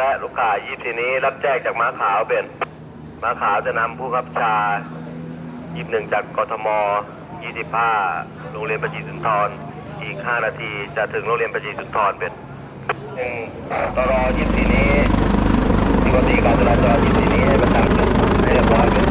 และลูกค้ายี่สิบนี้รับแจ้งจากม้าขาวเป็นม้าขาวจะนำผู้ขับชายี่สิบหนึ่งจากกทมยี่สิบห้าโรงเรียนประจีสุนทรอีกห้านาทีจะถึงโรงเรียนประจีสุนทรเป็นหนึ่งตรอยี่สิบนี้ปกติการจราจรยี่สิบนี้ให้ประจำจุดให้เรียบร้อยเป็น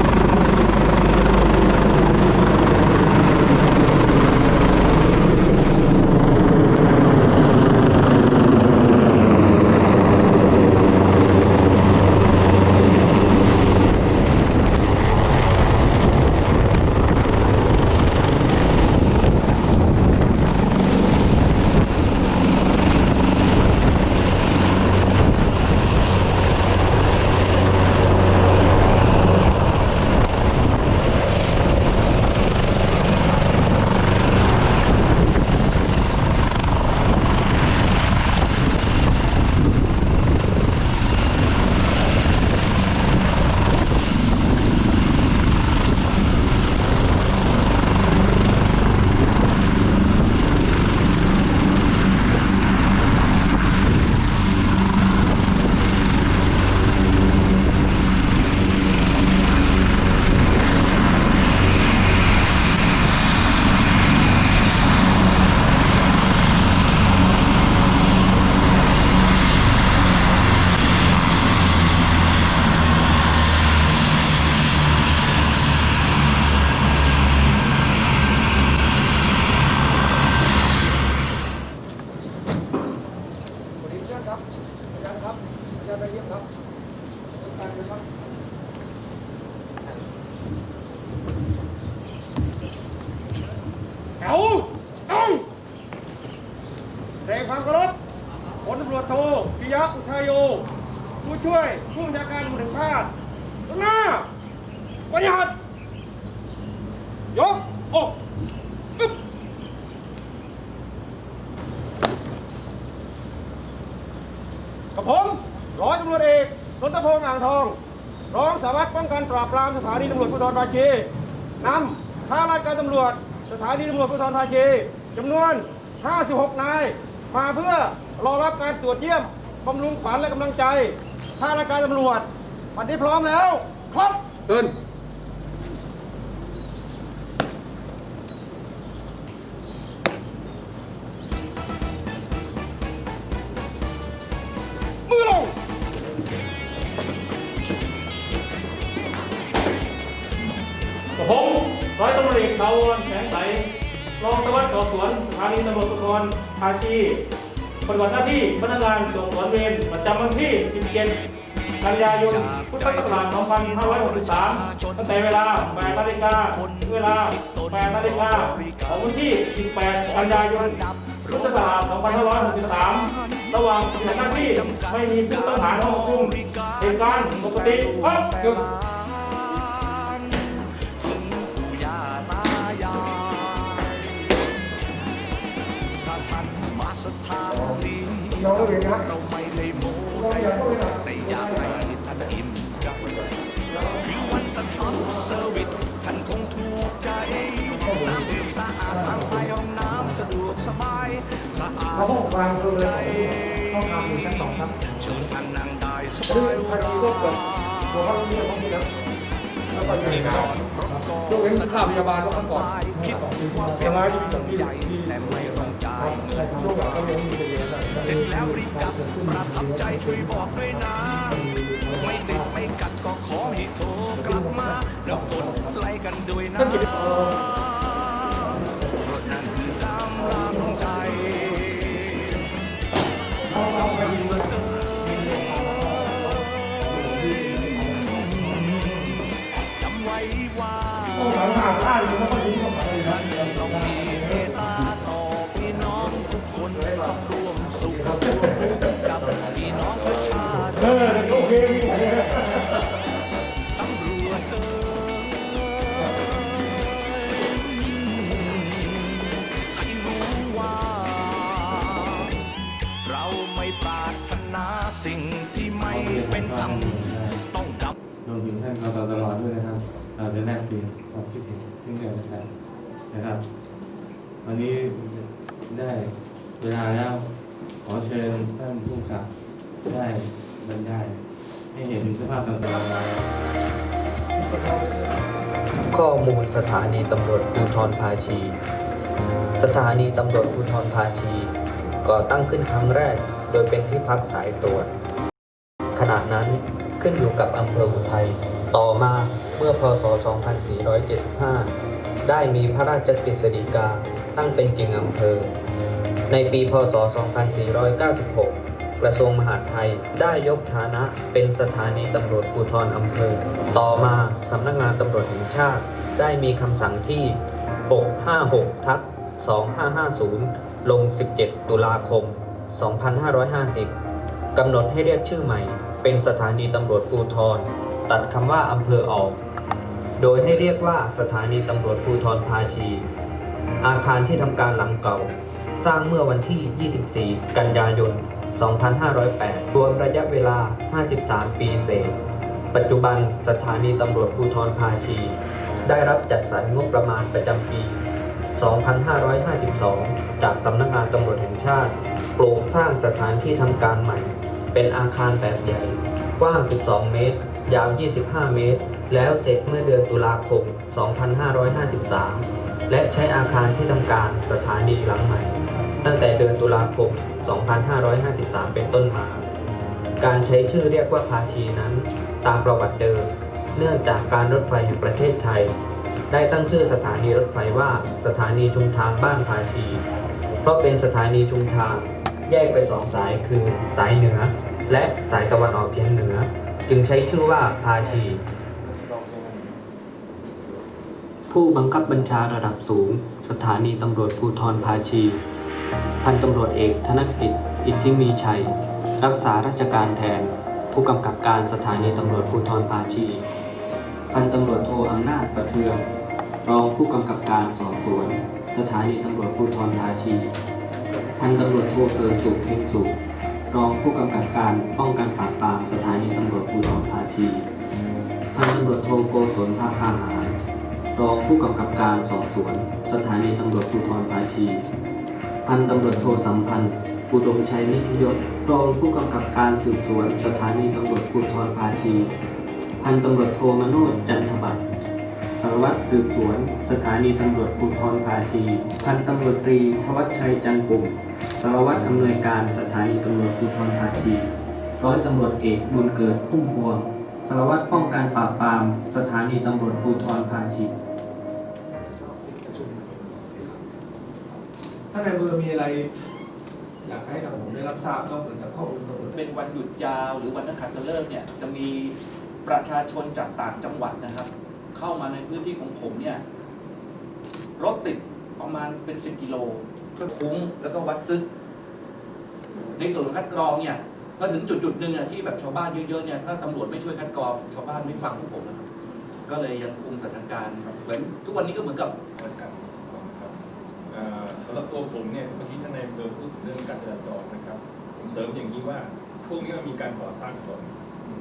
สวัสดีเพื่อนครับอาจารย์ครับอาจารย์ไปเยี่ยมครับอาจารย์ไปครับ เอาเอาแรงความเคารพพลตำรวจโทปิยะอุทัยโย ผู้ช่วยผู้บัญชาการตำรวจแห่งชาติข้างหน้าปฏิหัดยกอกอึ๊บ กับผมร้อยตำรวจเอกนนทพงษ์อ่างทอง รองสารวัตรป้องกันป รามสถานีตำรวจภูธรภาชีนำข้าราชการตำรวจ สถานีตำรวจภูธรภาชีจำนวน 56 นาย มาเพื่อรอรับการตรวจเยี่ยมบำรุงขวัญและกำลังใจข้าราชการตำรวจวันนี้พร้อมแล้ว ครับเดิน ภาชีปฏิบัติหน้าที่พนักงานสอบสวนเวรประจำวันที่ 17 กันยายน พุทธศักราช 2563 ตั้งแต่เวลา 8นาฬิกาเวลา 8นาฬิกาของวันที่ 18 กันยายน พุทธศักราช 2563 ระหว่างปฏิบัติหน้าที่ไม่มีผู้ต้องหาเข้าควบคุมเหตุการณ์ปกติครับ เราไม่ได้โม้น้องอย่าเข้าไปนะแต่อยากให้ท่านอิ่มใจคือวันสันติเซอร์วิสท่านคงถูกใจน้ำดื่มสะอาดทางไปห้องน้ำสะดวกสบายสะอาดเอาห้องเลยห้องทำอยู่ชั้นสองครับเชิญท่านนั่งได้สบายพันนี้ก็เกิดหัวห้องเรียนห้องนี้นะแล้วก็อยู่ในงานยกเว้นค่าพยาบาลก็ขั้นก่อนพยาบาลที่มีสองที่ ช่วงหลังก็ยังมีเรียนเสร็จแล้วรีบกลับประทับใจช่วยบอกด้วยนะ ไม่ติดไม่กัดก็ขอให้โทรกลับมา แล้วกดไลค์กันด้วยนะ นาสิ่งที่ไม่เป็นธรรมต้องดำรวมถึงท่านกตลอดด้วยนะครับเราจะแลกเปลี่ยนความคิดเห็นซึ่งกันและกันนะครับ วันนี้ได้เวลาแล้วขอเชิญท่านผู้กำกับได้บรรยายให้เห็นถึงสภาพต่างๆ ข้อมูลสถานีตำรวจภูธรภาชี สถานีตำรวจภูธรภาชีก่อตั้งขึ้นครั้งแรก โดยเป็นที่พักสายตรวจขณะนั้นขึ้นอยู่กับอำเภออุทัย ต่อมาเมื่อพศ 2475 ได้มีพระราชกฤษฎีกาตั้งเป็นกิ่งอำเภอ ในปีพศ 2496 กระทรวงมหาดไทยได้ยกฐานะเป็นสถานีตำรวจภูธรอำเภอ ต่อมาสำนักงานตำรวจแห่งชาติ ได้มีคำสั่งที่ 656 ทับ2550 ลง 17 ตุลาคม 2550 กำหนดให้เรียกชื่อใหม่ เป็นสถานีตำรวจภูธรตัดคำว่าอำเภอออก โดยให้เรียกว่าสถานีตำรวจภูธรภาชี อาคารที่ทำการหลังเก่า สร้างเมื่อวันที่ 24 กันยายน 2508 รวมระยะเวลา 53 ปีเศษ ปัจจุบันสถานีตำรวจภูธรภาชี ได้รับจัดสรรงบประมาณประจำปี 2552 จากสำนักงานตำรวจแห่งชาติปลูกสร้างสถานที่ทำการใหม่ เป็นอาคารแบบใหญ่ กว้าง 12 เมตร ยาว 25 เมตร แล้วเสร็จเมื่อเดือนตุลาคม 2553 และใช้อาคารที่ทำการสถานีหลังใหม่ ตั้งแต่เดือนตุลาคม 2553 เป็นต้นมา การใช้ชื่อเรียกว่าภาชีนั้น ตามประวัติเดิม เนื่องจากการรถไฟแห่งประเทศไทยได้ตั้งชื่อสถานีรถไฟว่าสถานีชุมทางบ้านภาชี ราะเป็นสถานีชุมทาง แยกไปสองสายคือสายเหนือ และสายตะวันออกเฉียงเหนือ จึงใช้ชื่อว่าภาชี ผู้บังคับบัญชาระดับสูง สถานีตำรวจภูธรภาชี พันตำรวจเอกธนกฤษอิทธิมีชัย รักษาราชการแทน ผู้กำกับการสถานีตำรวจภูธรภาชี พันตำรวจโทอำนาจประเทืองรองผู้กำกับการสอบสวน สถานีตำรวจภูธรภาชีพันตำรวจโทเสริมสุขเพ็งสุขรองผู้กำกับการป้องกันปราบปรามสถานีตำรวจภูธรภาชีพันตำรวจโทโกศลภาคาหาร รองผู้กำกับการสอบสวน สถานีตำรวจภูธรภาชีพันตำรวจโทสัมพันธ์อุดมชัยนิทยศรองผู้กำกับการสืบสวน สถานีตำรวจภูธรภาชี พันตำรวจโทมโนจจันทบัตรารวัตรสืบสวน สถานีตำรวจภูธรภาชีพันตำรวจตรีทวัชชัยจันปุ่มสารวัตรอำนวยการสถานีตำรวจภูธรภาชีร้อยตำรวจเอกบุญเกิดพุ่มพวงสารวัตรป้องกันปราบปราม สถานีตำรวจภูธรภาชีท่านนายอำเภอมีอะไรอยากให้ทางผมได้รับทราบนอกเหนือจากข้อมูลตำรวจเป็นวันหยุดยาวหรือวันนักขัตฤกษ์เนี่ยจะมีประชาชนจากต่างจังหวัดนะครับ เข้ามาในพื้นที่ของผมเนี่ยรถติดประมาณเป็นสิบกิโลก็คุ้งแล้วก็วัดซึกในส่วนของคัดกรองเนี่ยก็ถึงจุดจุดๆหนึ่งอะที่แบบชาวบ้านเยอะๆเนี่ยถ้าตำรวจไม่ช่วยคัดกรองชาวบ้านไม่ฟังพวกผมนะครับ ก็เลยยังคุมสถานการณ์เหมือนทุกวันนี้ก็เหมือนกับเหมือนกันสำหรับตัวผมเนี่ยเมื่อกี้ท่านนายอำเภอพูดถึงเรื่องการจราจรนะครับ ผมเสริมอย่างนี้ว่าช่วงนี้มันมีการก่อสร้างถนน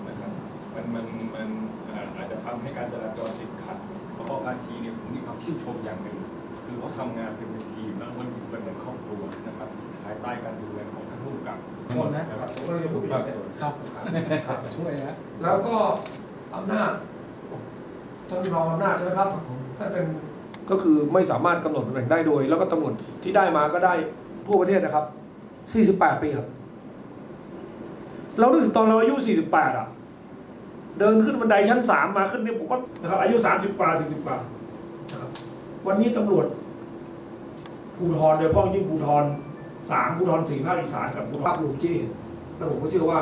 นะครับ มันมันมันเอ่ออาจจะทำให้การจราจรติดขัดเพราะว่าบางทีเนี่ยผมมีความชื่นชมอย่างหนึ่งคือเขาทำงานเป็นทีมแล้วมันอยู่กันเหมือนครอบครัวนะครับภายใต้การดูแลของท่านผู้กำกับหมดนะนะคครัรับบผมก็เลยจะพูดอย่างนี้ครับครับช่วยฮะแล้วก็อำนาจท่านรองอำนาจใช่ไหมครับท่านเป็นก็คือไม่สามารถกำหนดตำแหน่งได้โดย แล้วก็ตำรวจที่ได้มาก็ได้ทั่วประเทศนะครับ 48 ปีครับ เรานึกถึงตอนเราอายุ 48 อะ เดินขึ้นบันไดชั้น3มมาขึ้นนี่ผมก็นะครับอายุ30กว่า40กว่านะครับวันนี้ตำรวจภูธรโดยเฉพาะยิ่งภูธรสามภูธรสี่ภาคอีสานกับภูธรภาคลุงจี้แล้วผมก็เชื่อว่า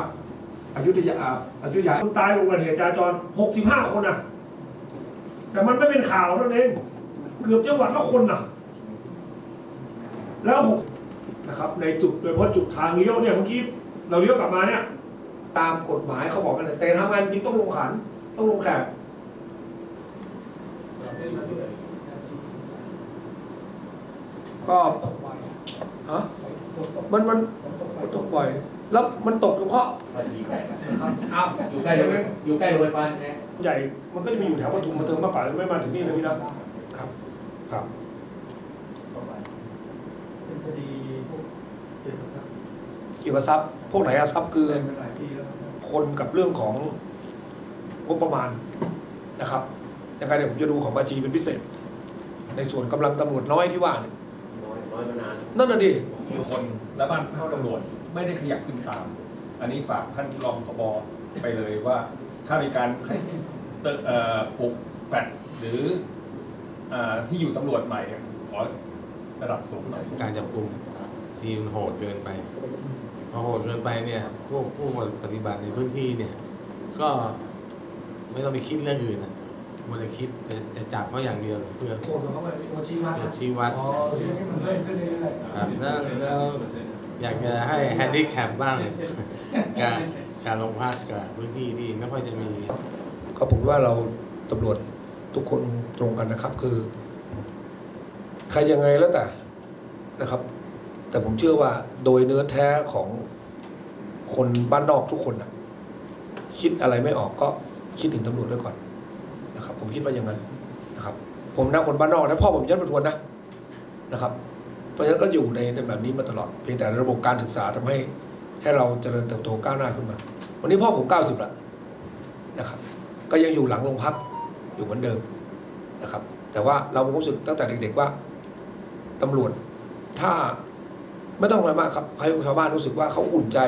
อายุทยาอายุทยาคนตายอุบัติเหตุจราจร65คนนะแต่มันไม่เป็นข่าวเท่านั้นเองเกือบจังหวัดละคนนะแล้วหกนะครับในจุดโดยเฉพาะจุดทางเลี้ยวเนี่ยเมื่อกี้เราเลี้ยวกลับมาเนี่ย ตามกฎหมายเขาบอกกันเลยแต่ทำงานจริงต้องลงขัน ต้องลงแขกก็ฮะมันมันมันตกบ่อย แล้วมันตกเฉพาะอ้าวอยู่ใกล้เลยอยู่ใกล้โรงพยาบาลไงใหญ่มันก็จะมีอยู่แถวปทุมมาเติมมากกว่าไม่มาถึงนี่เลยพี่นะครับ ครับเป็นคดีพวกเกี่ยวกับทรัพย์เกี่ยวกับทรัพย์พวกไหนอะทรัพย์คือเป็นมาหลายปีแล้ว ครับคลกับเรื่องของงบประมาณนะครับยังไงเดี๋ยวผมจะดูของบัญชีเป็นพิเศษ ในส่วนกำลังตำรวจน้อยที่ว่าเนี่ยน้อยน้อยมานานนั่นน่ะดิอยู่คนและบ้านพักตำรวจไม่ได้ขยับขึ้นตาม อันนี้ฝากท่านรองผบไปเลยว่า ถ้ามีการเติมเอ่อปลุกแฟลตหรืออ่าที่อยู่ตำรวจใหม่เนี่ยขอระดับสูงหน่อยการจับกลุ่มทีมโหดเกินไปพอ โหดเกินไปเนี่ยพวกผู้ปฏิบัติในพื้นที่เนี่ย ก็ไม่ต้องไปคิดเรื่องอื่นนะมันจะคิดจะจะจับเขาอย่างเดียวเพื่อโกรธเขาไปโอชีวัดเพื่อชี้วัดอ๋อที่มันเริ่มขึ้นเรื่อยๆครับแล้วแล้วอยากจะให้แฮนดี้แคปบ้างการการลงพักกับพื้นที่ที่ไม่ค่อยจะมีก็ผมว่าเราตำรวจทุกคนตรงกันนะครับ คือ ใครยังไงแล้วแต่นะครับ แต่ผมเชื่อว่าโดยเนื้อแท้ของคนบ้านนอกทุกคนนะคิดอะไรไม่ออกก็คิดถึงตำรวจด้วยก่อนนะครับ ผมคิดว่าอย่างนั้นนะครับ ผมนักคนบ้านนอกนะพ่อผมชั้นประทวนนะนะครับ เพราะฉะนั้นก็อยู่ในในแบบนี้มาตลอดเพียงแต่ระบบการศึกษาทำให้ให้เราเจริญเติบโตก้าวหน้าขึ้นมา วันนี้พ่อผมเก้าสิบละนะครับ ก็ยังอยู่หลังโรงพักอยู่เหมือนเดิมนะครับ แต่ว่าเรามีความรู้สึกตั้งแต่เด็กๆว่าตำรวจถ้า ไม่ต้องอะไรมากครับให้ชาวบ้านรู้สึกว่าเขาอุ่นใจ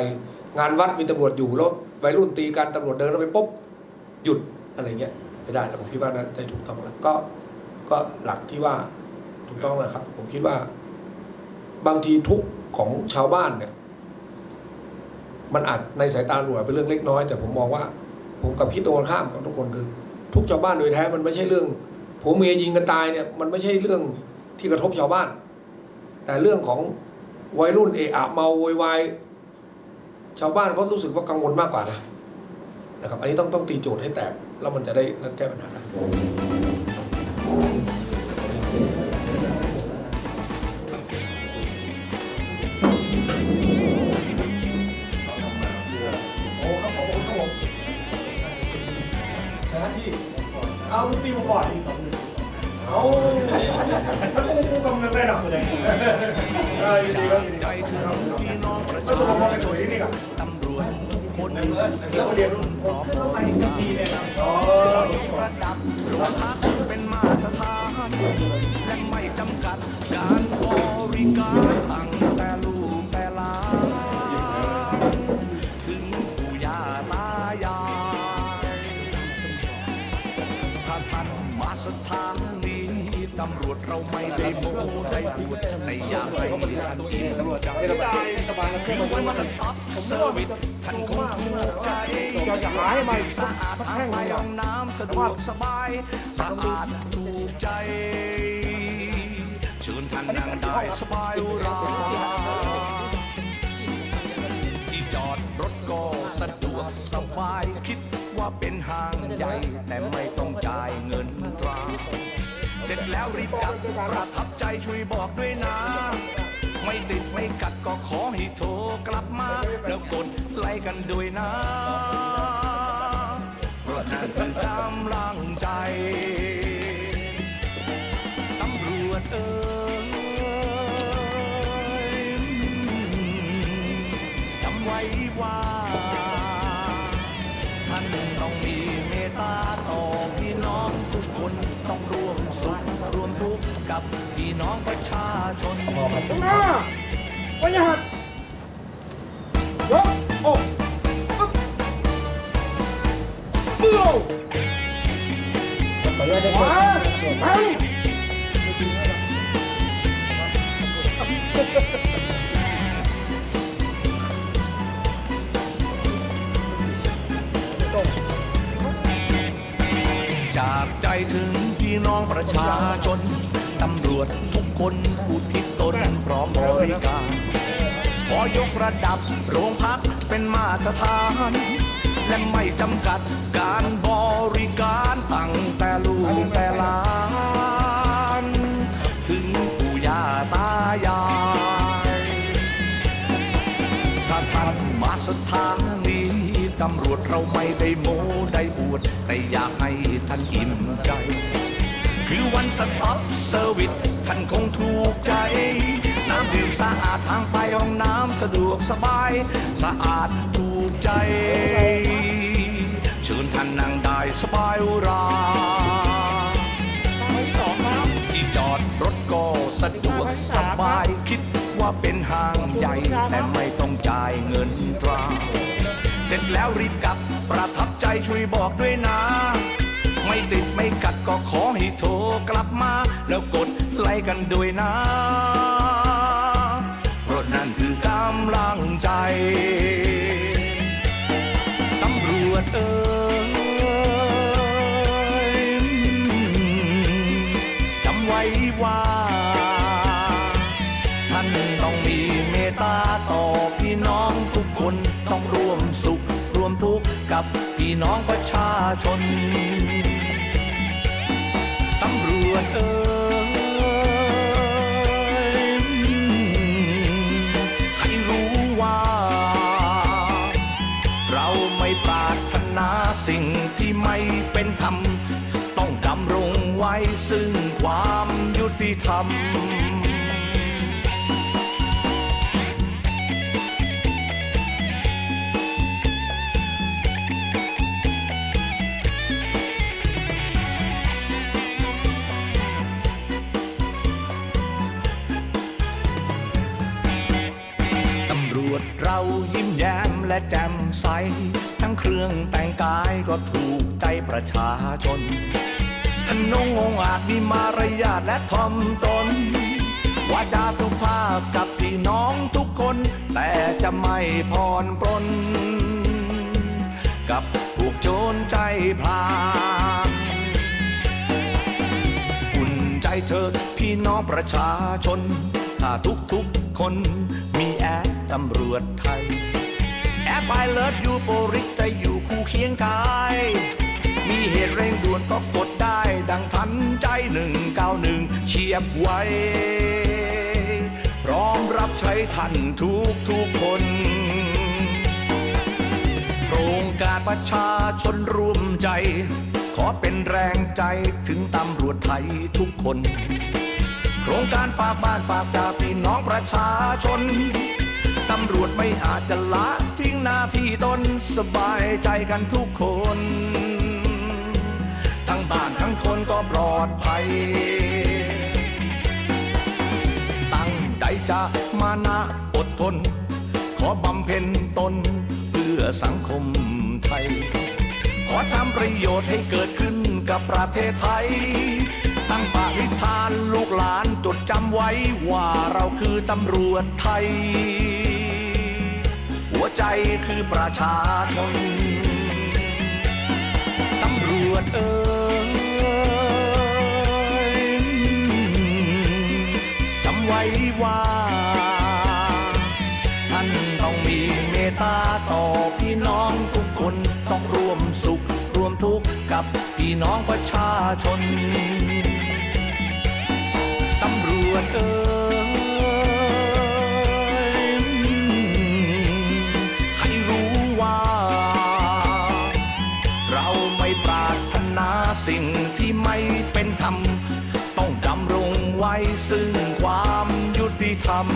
งานวัดมีตำรวจอยู่แล้ววัยรุ่นตีกันตำรวจเดินเข้าไปปุ๊บหยุดอะไรเงี้ยไม่ได้แล้วผมคิดว่านั้นได้ถูกต้องแล้วก็ก็หลักที่ว่าถูกต้องนะครับ ผมคิดว่า บางทีทุกของชาวบ้านเนี่ย มันอาจในสายตาหน่วยเป็นเรื่องเล็กน้อย แต่ผมมองว่า ผมกับคิดตรงข้ามกับทุกคนคือ ทุกชาวบ้านโดยแท้มันไม่ใช่เรื่องผัวเมียยิงกันตายเนี่ย มันไม่ใช่เรื่องที่กระทบชาวบ้าน แต่เรื่องของ วัยรุ่นเอะอะเมาโวยวายชาวบ้านเขารู้สึกว่ากังวลมากกว่านะนะครับ อันนี้ต้องต้องตีโจทย์ให้แตก แล้วมันจะได้แก้ปัญหาโอ้ครับผมครับผมหน้าที่เอาดนตรีมาก่อนเอาแล้วกูกูกำลังได้หรอเออยิ นดีครับยินดีใจถึงพี่น้องประชาตัวมาเป็นหน่วยนี่กันตำรวจคนแล้วเรียนรุ่นพร้อมไปบัญชีเลยครับระดับโรงพักเป็นมาตรฐานและไม่จำกัดการบริการต่าง เราไม่ได้โม้ได้พูดแต่อยากให้ท่านอินใจคือวันสต็อปเซอร์วิสท่านคงถูกใจอย่ากจะหาให้ใหม่สะอาดทางไปห้องน้ำสะดวกสบายสะอาดถูกใจเชิญท่านนั่งได้สบายอุราที่จอดรถก็สะดวกสบายคิดว่าเป็นห้างใหญ่แต่ไม่ต้องจ่ายเงินตรา เสร็จแล้วรีบกลับประทับใจช่วยบอกด้วยนะ ไม่ติดไม่กัดก็ขอให้โทรกลับมา แล้วกดไลค์กันด้วยนะ น้องประชาชนตรงหน้าวัยหัดยกอกอึ๊บเบี้ยวขวาไปจากใจถึงพี่น้องประชาชน ตำรวจทุกคนอุทิศตนพร้อมบริการ ขอยกระดับโรงพักเป็นมาตรฐาน และไม่จำกัดการบริการตั้งแต่ลูกแต่หลาน ถึงปู่ย่าตายายถ้าท่านมาสถานีตำรวจเราไม่ได้โม้ได้อวดแต่อยากให้ท่านอิ่มใจ คือวันสต็อปเซอร์วิสท่านคงถูกใจ น้ำดื่มสะอาดทางไปห้องน้ำสะดวกสบาย สะอาดถูกใจ เชิญท่านนั่งได้สบายอุราที่จอดรถก็สะดวกสบายคิดว่าเป็นห้างใหญ่ แต่ไม่ต้องจ่ายเงินตรา เสร็จแล้วรีบกลับประทับใจช่วยบอกด้วยนะ ขอให้โทรกลับมา แล้วกดไลค์กันด้วยนะเพราะนั่นคือกำลังใจตำรวจเอ่ยจำไว้ว่าท่านต้องมีเมตตาต่อพี่น้องทุกคนต้องร่วมสุขร่วมทุกข์กับพี่น้องประชาชน วจเอ่ยให้รู้ว่า เราไม่ปรารถนาสิ่งที่ไม่เป็นธรรม ต้องดำรงไว้ซึ่งความยุติธรรม ยิ้มแย้มและแจ่มใส ทั้งเครื่องแต่งกายก็ถูกใจประชาชนทนงองอาจมีมารยาทและทอมตนวาจาสุภาพกับพี่น้องทุกคน แต่จะไม่พรปรนกับพวกโจรใจพลานอุ่นใจเธอพี่น้องประชาชน ถ้าทุกๆคนมีแอปตำรวจไทย แอปเลิฟยูโปริกจะอยู่คู่เคียงกาย มีเหตุเร่งด่วนก็กดได้ ดังทันใจหนึ่งเก้าหนึ่งเฉียบไวพร้อมรับใช้ท่านทุกทุกคนโครงการประชาชนร่วมใจ ขอเป็นแรงใจถึงตำรวจไทยทุกคน โครงการฝากบ้านฝากจากพี่น้องประชาชน ตำรวจไม่อาจจะละทิ้งหน้าที่ตนสบายใจกันทุกคน ทั้งบ้านทั้งคนก็ปลอดภัย ตั้งใจจะมานะอดทน ขอบำเพ็ญตนเพื่อสังคมไทย ขอทำประโยชน์ให้เกิดขึ้นกับประเทศไทย ตั้งปณิธานลูกหลานจดจำไว้ว่าเราคือตำรวจไทย วใจคือประชาชนตำรวจเอ่ยจำไว้ว่าท่านต้องมีเมตตาต่อพี่น้องทุกคนต้องร่วมสุขร่วมทุกข์กับพี่น้องประชาชนตำรวจเอ่ย ซึ่งความยุติธรรม